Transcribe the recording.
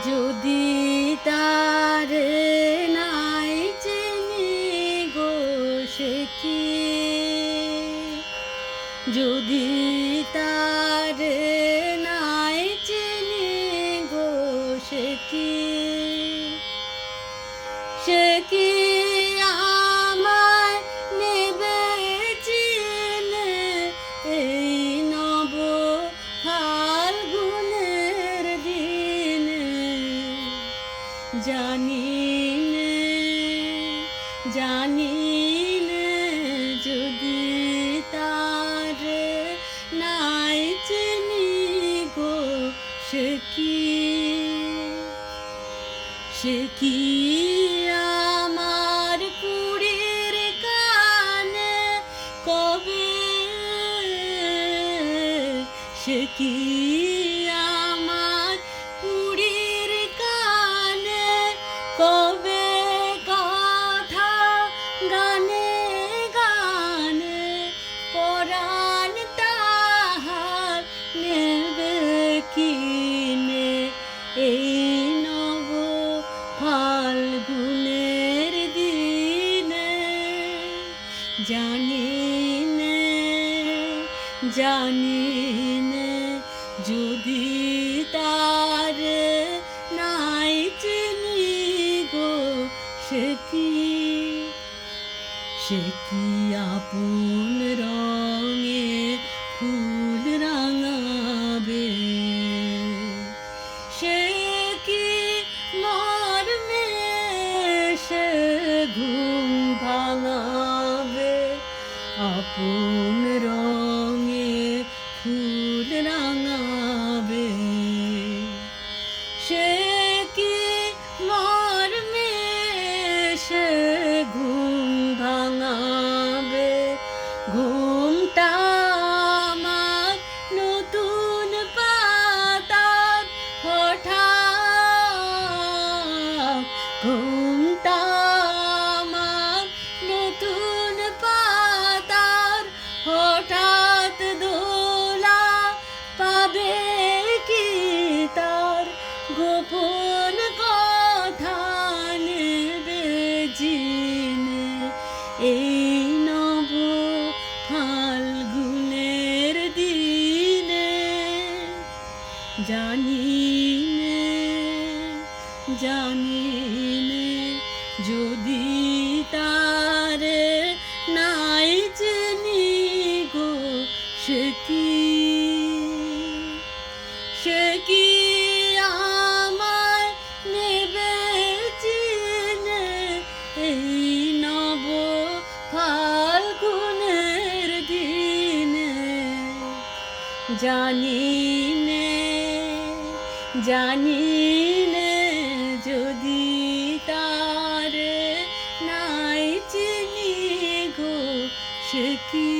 যদি তার নাই চিনি গো সে কি? যদি তার নাই চিনি গো সে কি? সে কি জানি নে জানি নে যদি তার নাই চিনি গো, সে কি? সে কি আমার কবে? সে কি ফাল্গুনের দিনে জানি নে জানি নে যদি তার নাই চিনি গো, সে কি? সে কি আপন রঙে ফুল রাঙাবে? আমার নতুন পাতার হঠাৎ ঘুমটা আমার নতুন পাতার হঠাৎ দোলা পাবে কি তার? গোপন কথা নেবে জিনে এই জানি নে জানি যদি তার নাই চিনি গো, সে কি? সে কি নেবে চিনে এই নব দিনে? জানি নে জানিলে যদি তার নাই চিনি গো সে কি